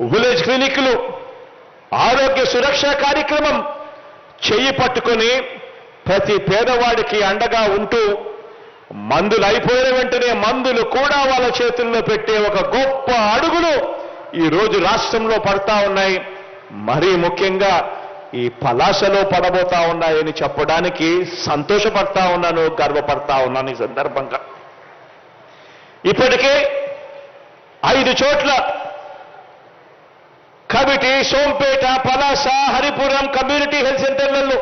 Village క్లినిక్లు ఆరోగ్య సురక్ష కార్యక్రమం చెయ్యి పట్టుకొని ప్రతి పేదవాడికి అండగా ఉంటూ మందులు అయిపోయిన వెంటనే మందులు కూడా వాళ్ళ చేతుల్లో పెట్టే ఒక గొప్ప అడుగులు ఈ రోజు రాష్ట్రంలో పడతా ఉన్నాయి. మరీ ముఖ్యంగా ఈ పలాసలో పడబోతా ఉన్నాయని చెప్పడానికి సంతోషపడతా ఉన్నాను గర్వపడతా ఉన్నాను ఈ సందర్భంగా. ఇప్పటికే ఐదు చోట్ల committee Sompeta Palasa Haripuram community health సెంటర్లలో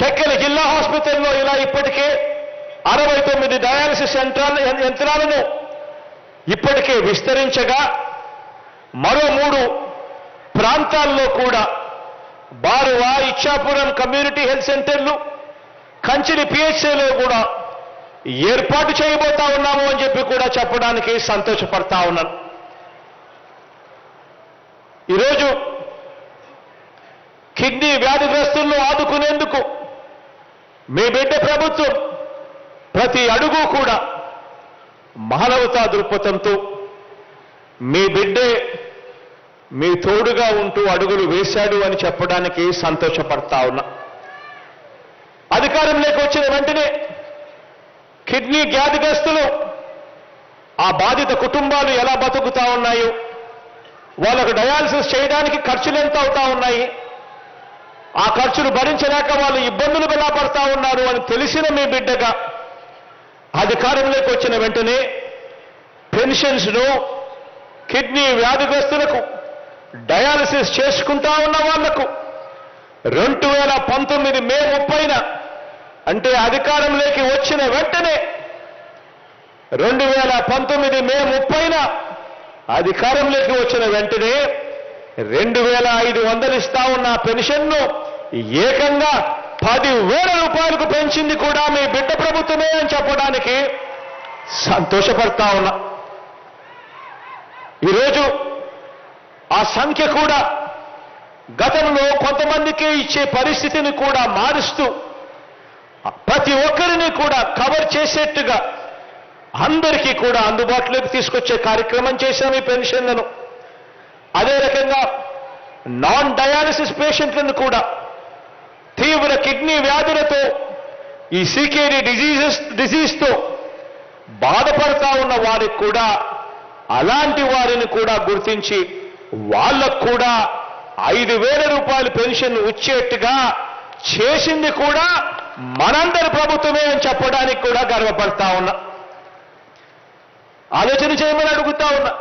టెక్కల జిల్లా హాస్పిటల్లో ఇలా ఇప్పటికే అరవై తొమ్మిది డయాలసిస్ యంత్రాల యంత్రాలను ఇప్పటికే విస్తరించగా మరో మూడు ప్రాంతాల్లో కూడా బారువా ఇచ్చాపురం కమ్యూనిటీ హెల్త్ సెంటర్లు కంచిలి పిహెచ్సిలో కూడా ఏర్పాటు చేయబోతా ఉన్నాము అని చెప్పి కూడా చెప్పడానికి సంతోషపడతా ఉన్నాను. ఈరోజు కిడ్నీ వ్యాధిగ్రస్తులను ఆదుకునేందుకు మీ బిడ్డ ప్రభుత్వం ప్రతి అడుగు కూడా మానవతా దృక్పథంతో మీ బిడ్డే మీ తోడుగా ఉంటూ అడుగులు వేశాడు అని చెప్పడానికి సంతోషపడతా ఉన్నా. అధికారంలోకి వచ్చిన వెంటనే కిడ్నీ వ్యాధిగ్రస్తులు ఆ బాధిత కుటుంబాలు ఎలా బతుకుతా ఉన్నాయో వాళ్ళకు డయాలసిస్ చేయడానికి ఖర్చులు ఎంత అవుతా ఉన్నాయి? ఆ ఖర్చులు భరించలేక వాళ్ళు ఇబ్బందులు ఎలా పడతా ఉన్నారు అని తెలిసిన మీ బిడ్డగా అధికారంలోకి వచ్చిన వెంటనే పెన్షన్స్ను కిడ్నీ వ్యాధిగ్రస్తులకు డయాలసిస్ చేసుకుంటా ఉన్న వాళ్ళకు రెండు వేల పంతొమ్మిది మే ముప్పైన అంటే అధికారంలోకి వచ్చిన వెంటనే రెండు వేల పంతొమ్మిది మే ముప్పైన అధికారంలోకి వచ్చిన వెంటనే రెండు వేల ఐదు వందలు ఇస్తా ఉన్న పెన్షన్ను ఏకంగా పది వేల రూపాయలకు పెంచింది కూడా మీ బిడ్డ ప్రభుత్వమే అని చెప్పడానికి సంతోషపడతా ఉన్నా. ఈరోజు ఆ సంఖ్య కూడా గతంలో కొంతమందికి ఇచ్చే పరిస్థితిని కూడా మారుస్తూ ప్రతి ఒక్కరిని కూడా కవర్ చేసేట్టుగా అందరికీ కూడా అందుబాటులోకి తీసుకొచ్చే కార్యక్రమం చేశాం ఈ పెన్షన్లను అదే రకంగా నాన్ డయాలసిస్ పేషెంట్లను కూడా తీవ్ర కిడ్నీ వ్యాధులతో ఈ సీకేడీ డిజీజెస్ డిజీజ్తో బాధపడతా ఉన్న వారికి కూడా అలాంటి వారిని కూడా గుర్తించి వాళ్ళకు కూడా ఐదు వేల రూపాయలు పెన్షన్ వచ్చేట్టుగా చేసింది కూడా మనందరి ప్రభుత్వమే అని చెప్పడానికి కూడా గర్వపడతా ఉన్నా. ఆలోచన చేయమని అడుగుతా ఉన్నా.